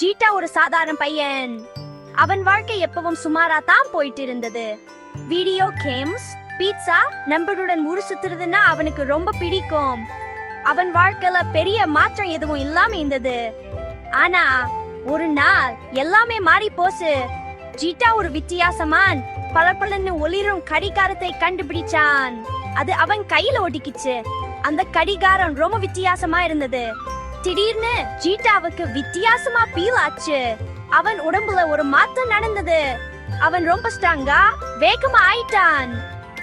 ஜீட்டா ஒரு சாதாரண பையன். அவன் வாழ்க்கை எப்பவும் சுமாரா தான் போயிட்டு இருந்தது வீடியோ கேம்ஸ் பீட்சா நண்பருடன் ஊர் சுத்துறதுன்னா அவனுக்கு ரொம்ப பிடிக்கும். அவன் வாழ்க்கையில பெரிய மாற்றம் எதுவும் இல்லாம இருந்தது. ஆனா ஒரு நாள் எல்லாமே மாறி போச்சு. ஜீட்டா ஒரு வித்தியாசமான் பளபளன்னு ஒளிரும் கடிகாரத்தை கண்டுபிடிச்சான். அது அவன் கையில ஒட்டிக்கிச்சு. அந்த கடிகாரம் ரொம்ப வித்தியாசமா இருந்தது. திடீர்னு ஜீட்டாவுக்கு வித்தியாசமா பீல் ஆச்சு அவன் உடம்புல ஒரு மாற்றம் நடந்தது. அவன் ரொம்ப ஸ்ட்ராங்கா வேகமா ஆயிட்டான்.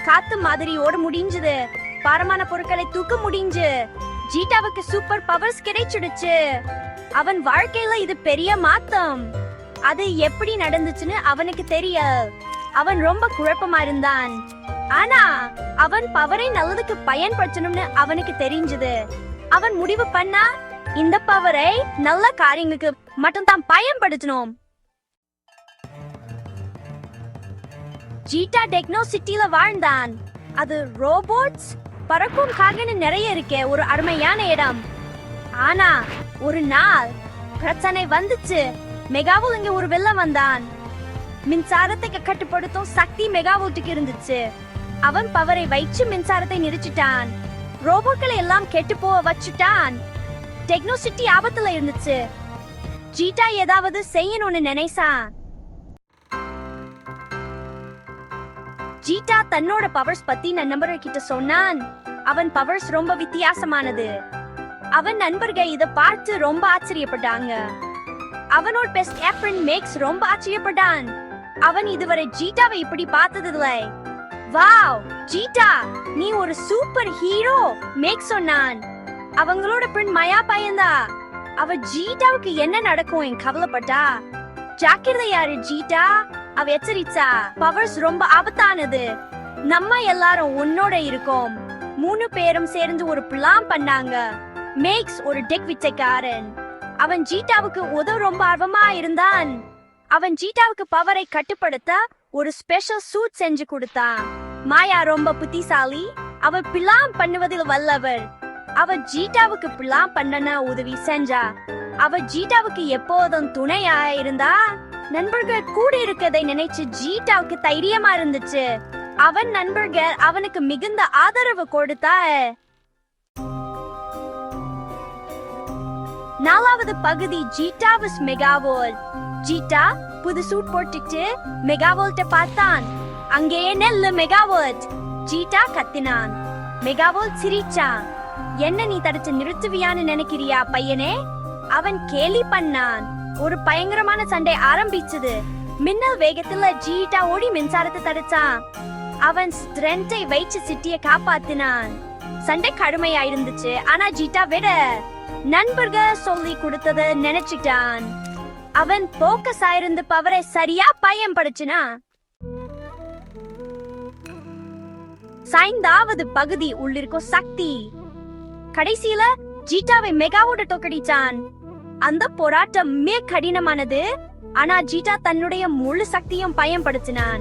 காத்து மாதிரி ஓட முடிஞ்சது. பாரமான பொருட்களை தூக்க முடிஞ்சு. ஜீட்டாவுக்கு சூப்பர் பவர்ஸ் கிடைச்சிடுச்சு. அவன் வாழ்க்கையில இது பெரிய மாத்தம். அது எப்படி நடந்துச்சுன்னு அவனுக்கு தெரிய அவன் ரொம்ப குழப்பமா இருந்தான். ஆனா அவன் பவரை நல்லதுக்கு பயன்படுத்தணும்னு அவனுக்கு தெரிஞ்சது. அவன் முடிவு பண்ணா இந்த பவரை நல்ல காரியங்களுக்கு மட்டும்தான் பயன்படுத்தணும். ஜீட்டா டெக்னோ சிட்டில வாழ்ந்தான். அது ரோபோட்ஸ் பறக்கும் காகன்னு நிறைய இருக்கே ஒரு அருமையான இடம். ஆனா ஒரு நாள் பிரச்சனை வந்துச்சு. மெகாவுல் இங்க ஒரு வெள்ளம் வந்தான். மின்சாரத்தை கட்டுப்படுத்தும் சக்தி மெகாவோட்டுக்கு இருந்துச்சு. அவன் பவரை வைச்சு மின்சாரத்தை நிறுத்திட்டான். ரோபோக்களை எல்லாம் கெட்டு போக வச்சுட்டான். டெக்னோசிட்டி ஆபத்துல இருந்துச்சு. ஜீட்டா ஏதாவது செய்யணும்னு நினைச்சான். ஜீட்டா தன்னோட பவர்ஸ் பத்தி நான் நண்பர்கள் கிட்ட சொன்னான். அவன் பவர்ஸ் ரொம்ப வித்தியாசமானது. அவன் நண்பர்கள் இத பார்த்து ரொம்ப ஆச்சரியப்பட்டாங்க. அவனோட பெஸ்ட் ஏப்ரன் மேக்ஸ் ரொம்ப ஆச்சரியப்பட்டான். அவன் இதுவரை ஜீட்டாவை இப்படி பார்த்ததில்லை. வாவ் ஜீட்டா நீ ஒரு சூப்பர் ஹீரோ மேக் சொன்னான். அவங்களோட பெண் மயா பையன்தா. அவ ஜீட்டாவுக்கு என்ன நடக்கும் என் கவலைப்பட்டா? ஜாக்கிரதை யாரு ஜீட்டா? அவ எச்சரிச்சா? பவர்ஸ் ரொம்ப ஆபத்தானது. நம்ம எல்லாரும் உன்னோட இருக்கோம். மூணு பேரும் சேர்ந்து ஒரு பிளான் பண்ணாங்க. மேக்ஸ் ஒரு டெக் வித்தைக்காரன். அவன் ஜீட்டாவுக்கு உதவ ரொம்ப ஆர்வமா இருந்தான். அவன் ஜீட்டாவுக்கு பவரை கட்டுப்படுத்த ஒரு ஸ்பெஷல் சூட் செஞ்சு கொடுத்தான். மாயா ரொம்ப புத்திசாலி. அவள் பிளான் பண்ணுவதில் வல்லவர். அவ ஜீட்டாவுக்கு பிளான் பண்ணன உதவி செஞ்சா? அவ ஜீட்டாவுக்கு எப்போதும் துணையா இருந்தா? நண்பர்கள் கூட இருக்கதை நினைச்சு ஜீட்டாவுக்கு தைரியமா இருந்துச்சு. அவன் நண்பர்கள் அவனுக்கு மிகுந்த ஆதரவு கொடுத்தா? நாலாவது பகுதி ஜீட்டாவஸ் மெகாவோல். ஜீட்டா புது சூட் போட்டுட்டு மெகாவோல்ட்ட பார்த்தான். அங்கேயே நெல்லு மெகாவோல்ட். ஜீட்டா கத்தினான். மெகாவோல் சிரிச்சான். என்ன நீ தடுத்து நிறுத்துவியான்னு நினைக்கிறியா பையனே? அவன் கேலி பண்ணான். ஒரு பயங்கரமான சண்டை ஆரம்பிச்சது. மின்னல் வேகத்துல ஜீட்டா ஓடி மின்சாரத்தை தடுச்சான் அவன் ஸ்ட்ரென்த்தை வைச்சு சிட்டிய காப்பாத்தினான். சண்டை கடுமையா இருந்துச்சு ஆனா ஜீட்டா விட நண்பர்கள் சொல்லி கொடுத்தத நினைச்சிட்டான். அவன் போக்கஸ் ஆயிருந்து பவரை சரியா பயன்படுத்தினா. சைந்தாவது பகுதி உள்ளிருக்கும் சக்தி. கடைசியில ஜீட்டாவை மெகாவோட தோக்கடிச்சான். அந்த போராட்டம் மிக கடினமானது. ஆனா ஜீட்டா தன்னுடைய முழு சக்தியும் பயன்படுத்தினான்.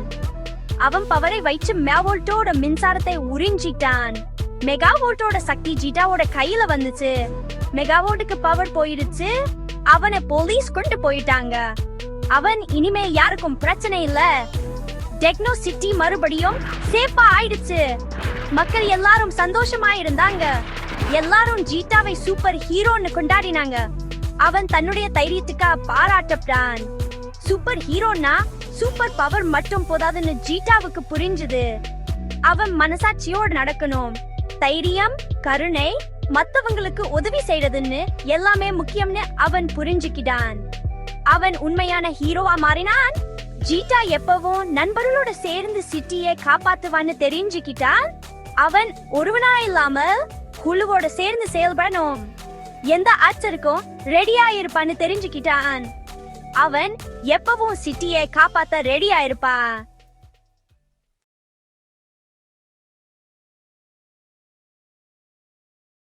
அவன் பவரை வைச்சு மெகாவோல்ட்டோட மின்சாரத்தை உறிஞ்சிட்டான். மெகாவோல்ட்டோட சக்தி ஜீட்டாவோட கையில வந்துச்சு. மெகாவோல்ட்டுக்கு பவர் போயிடுச்சு. அவனை போலீஸ் கொண்டு போயிட்டாங்க. அவன் இனிமே யாருக்கும் பிரச்சனை இல்ல. டெக்னோ சிட்டி மறுபடியும் சேஃபா ஆயிடுச்சு. மக்கள் எல்லாரும் சந்தோஷமா இருந்தாங்க. எல்லாரும் ஜீட்டாவை சூப்பர் ஹீரோன்னு கொண்டாடினாங்க. அவன் தன்னுடைய தைரியத்துக்கா பாராட்டப்பட்டான் சூப்பர் ஹீரோனா சூப்பர் பவர் மட்டும் போதாதுன்னு ஜீட்டாவுக்கு புரிஞ்சுது. அவன் மனசாட்சியோடு நடக்கணும். தைரியம் கருணை மத்தவங்களுக்கு உதவி செய்யறதுன்னு எல்லாமே முக்கியம்னு அவன் புரிஞ்சுக்கிட்டான். அவன் உண்மையான ஹீரோவா மாறினான். ஜீட்டா எப்பவும் நண்பர்களோட சேர்ந்து சிட்டியை காப்பாத்துவான்னு தெரிஞ்சுக்கிட்டான். அவன் ஒருவனா இல்லாமல் குழுவோட சேர்ந்து செயல்படணும். எந்த ஆச்சருக்கும் ரெடியா இருப்பான்னு தெரிஞ்சுக்கிட்டான். அவன் எப்பவும் சிட்டியை காப்பாத்த ரெடியா இருப்பான்